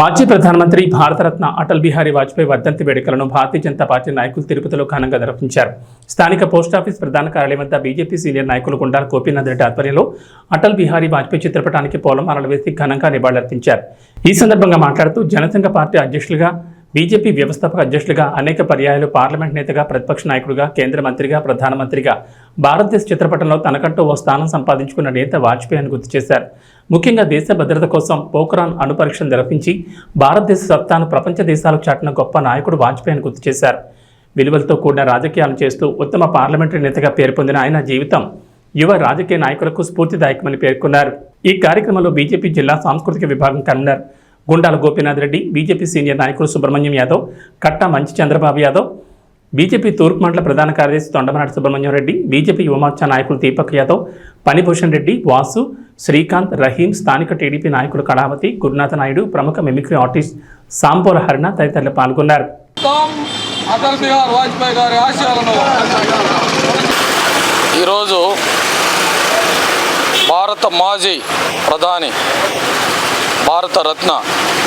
మాజీ ప్రధానమంత్రి భారతరత్న అటల్ బిహారీ వాజ్పేయి వర్ధంతి వేడుకలను భారతీయ జనతా పార్టీ నాయకులు తిరుపతిలో ఘనంగా నిర్వహించారు. స్థానిక పోస్టాఫీస్ ప్రధాన కార్యాలయం వద్ద బీజేపీ సీనియర్ నాయకులు గుండాల గోపీనాథ్ రెడ్డి ఆధ్వర్యంలో అటల్ బిహారీ వాజ్పేయి చిత్రపటానికి పూలమాలలు వేసి ఘనంగా నివాళులర్పించారు. ఈ సందర్భంగా మాట్లాడుతూ జనసంఘ పార్టీ అధ్యక్షులుగా బీజేపీ వ్యవస్థాపక అధ్యక్షులుగా అనేక పర్యాయాలు పార్లమెంట్ నేతగా ప్రతిపక్ష నాయకుడిగా కేంద్ర మంత్రిగా ప్రధానమంత్రిగా భారతదేశ చిత్రపటంలో తనకంటూ ఓ స్థానం సంపాదించుకున్న నేత వాజ్పేయి అని గుర్తు చేశారు. ముఖ్యంగా దేశ భద్రత కోసం పోఖ్రాన్ అణుపరీక్షను నిర్వహించి భారతదేశ సత్తాను ప్రపంచ దేశాలకు చాటిన గొప్ప నాయకుడు వాజ్పేయిని గుర్తు చేశారు. విలువలతో కూడిన రాజకీయాలు చేస్తూ ఉత్తమ పార్లమెంటరీ నేతగా పేరు పొందిన ఆయన జీవితం యువ రాజకీయ నాయకులకు స్ఫూర్తిదాయకమని పేర్కొన్నారు. ఈ కార్యక్రమంలో బీజేపీ జిల్లా సాంస్కృతిక విభాగం convener Gundala Gopinath Reddy BJP senior నాయకులు సుబ్రహ్మణ్యం యాదవ్ కట్టా మంచి చంద్రబాబు యాదవ్ బీజేపీ తూర్పు మండల ప్రధాన కార్యదర్శి తొండమనాటి సుబ్రహ్మణ్యం రెడ్డి బీజేపీ యువమోర్చా నాయకులు దీపక్ యాదవ్ పనిభూషణ్ రెడ్డి వాసు శ్రీకాంత్ రహీం స్థానిక టీడీపీ నాయకుడు కళావతి గురునాథ నాయుడు ప్రముఖ మిమిక్రీ ఆర్టిస్ట్ సాంపోల హరిణ తదితరులు పాల్గొన్నారు. ఈరోజు భారత మాజీ ప్రధాని భారత రత్న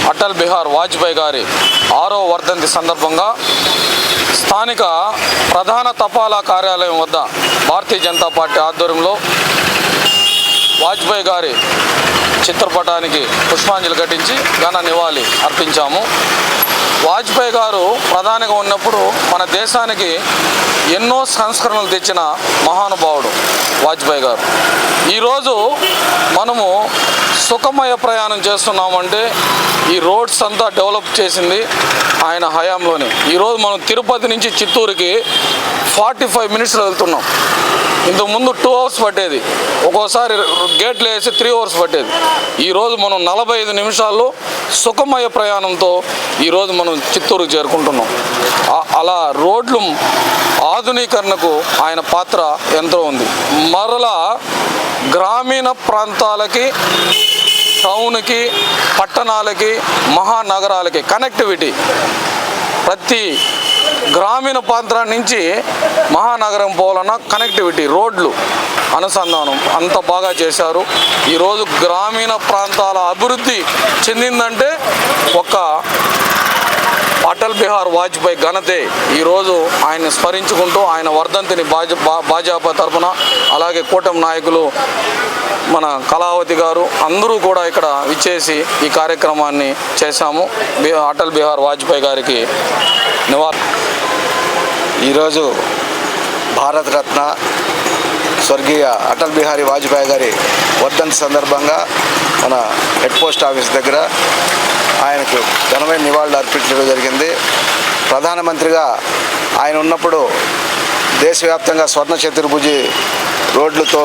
అటల్ బిహార్ వాజ్పేయి గారి ఆరో వర్ధంతి సందర్భంగా స్థానిక ప్రధాన తపాలా కార్యాలయం వద్ద భారతీయ జనతా పార్టీ ఆధ్వర్యంలో వాజ్పేయి గారి చిత్రపటానికి పుష్పాంజలి ఘటించి ఘన నివాళి అర్పించాము. వాజ్పేయి గారు ప్రధానిగా ఉన్నప్పుడు మన దేశానికి ఎన్నో సంస్కరణలు తెచ్చిన మహానుభావుడు వాజ్పేయి గారు. ఈరోజు మనము సుఖమయ ప్రయాణం చేస్తున్నామంటే ఈ రోడ్స్ అంతా డెవలప్ చేసింది ఆయన హయాంలోనే. ఈరోజు మనం తిరుపతి నుంచి చిత్తూరుకి ఫార్టీ ఫైవ్ మినిట్స్లో వెళ్తున్నాం. ఇంతకుముందు టూ అవర్స్ పట్టేది. ఒక్కోసారి గేట్లు వేసి త్రీ అవర్స్ పట్టేది. ఈరోజు మనం నలభై ఐదు నిమిషాల్లో సుఖమయ ప్రయాణంతో ఈరోజు మనం చిత్తూరుకు చేరుకుంటున్నాం. అలా రోడ్లు ఆధునీకరణకు ఆయన పాత్ర ఎంతో ఉంది. మరలా గ్రామీణ ప్రాంతాలకి టౌన్కి పట్టణాలకి మహానగరాలకి కనెక్టివిటీ ప్రతి గ్రామీణ ప్రాంతం నుంచి మహానగరం పోవాలన్న కనెక్టివిటీ రోడ్లు అనుసంధానం అంత బాగా చేశారు. ఈరోజు గ్రామీణ ప్రాంతాల అభివృద్ధి చెందిందంటే ఒక అటల్ బిహార్ వాజ్పేయి ఘనతే. ఈరోజు ఆయన్ని స్మరించుకుంటూ ఆయన వర్ధంతిని భాజ భాజపా తరఫున అలాగే కూటమి నాయకులు మన కళావతి గారు అందరూ కూడా ఇక్కడ ఇచ్చేసి ఈ కార్యక్రమాన్ని చేశాము. అటల్ బిహార్ వాజ్పేయి గారికి నివాళి ఈరోజు భారతరత్న స్వర్గీయ అటల్ బిహారీ వాజ్పేయి గారి వర్ధంతి సందర్భంగా మన హెడ్ పోస్ట్ ఆఫీస్ దగ్గర ఆయనకు ఘనమైన నివాళులు అర్పించడం జరిగింది. ప్రధానమంత్రిగా ఆయన ఉన్నప్పుడు దేశవ్యాప్తంగా స్వర్ణ చతుర్భుజి రోడ్లతో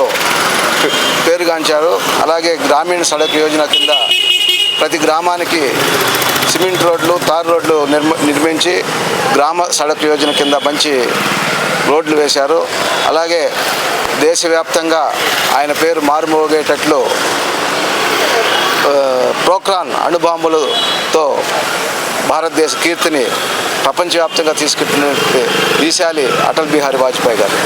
పేరుగాంచారు. అలాగే గ్రామీణ సడక్ యోజన కింద ప్రతి గ్రామానికి సిమెంట్ రోడ్లు తార్ రోడ్లు నిర్మ నిర్మించి గ్రామ సడక్ యోజన కింద మంచి రోడ్లు వేశారు. అలాగే దేశవ్యాప్తంగా ఆయన పేరు మారుమోగేటట్లు ప్రోక్రాన్ అణుబాంబులతో భారతదేశ కీర్తిని ప్రపంచవ్యాప్తంగా తీసుకెట్టిన ఈశాలి అటల్ బిహారీ వాజ్పేయి గారు.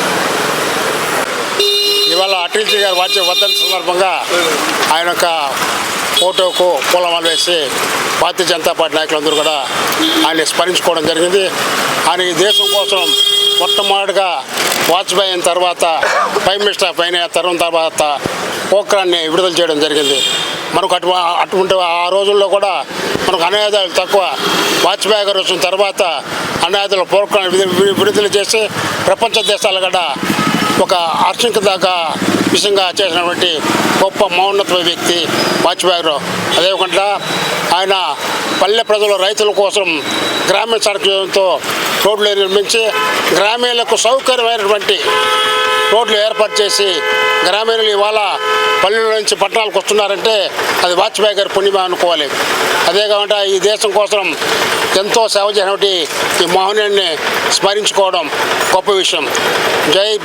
ఇవాళ అటల్జీ గారు వచ్చే వర్ధంతి సందర్భంగా ఆయన యొక్క ఫోటోకు పూలమాలు వేసి భారతీయ జనతా పార్టీ నాయకులందరూ కూడా ఆయన స్మరించుకోవడం జరిగింది. ఆయన ఈ దేశం కోసం మొట్టమొదటిగా వాజ్పేయి అయిన తర్వాత ప్రైమ్ మినిస్టర్ పైన తరం తర్వాత పోక్రాన్ని విడుదల చేయడం జరిగింది. మనకు అటు అటువంటి ఆ రోజుల్లో కూడా మనకు అనాయుధాలు తక్కువ. వాజ్పేయి గారు వచ్చిన తర్వాత అనాయుధాల పోక్రాన్ని విడుదల చేసి ప్రపంచ దేశాలు కూడా ఒక హర్షించదగ్గ విషయంగా చేసినటువంటి గొప్ప మౌన్నత వ్యక్తి వాజ్పేయి గారు అదేవిధంగా ఆయన పల్లె ప్రజల రైతుల కోసం గ్రామీణ సడకులతో రోడ్లు నిర్మించి గ్రామీణులకు సౌకర్యమైనటువంటి రోడ్లు ఏర్పాటు చేసి గ్రామీణులు ఇవాళ పల్లెల నుంచి పట్టణాలకు వస్తున్నారంటే అది వాజ్పేయి గారి పుణ్యమే అనుకోవాలి. అదే కాకుండా ఈ దేశం కోసం ఎంతో సేవ చేసినటువంటి ఈ మహనీయుడిని స్మరించుకోవడం గొప్ప విషయం. జై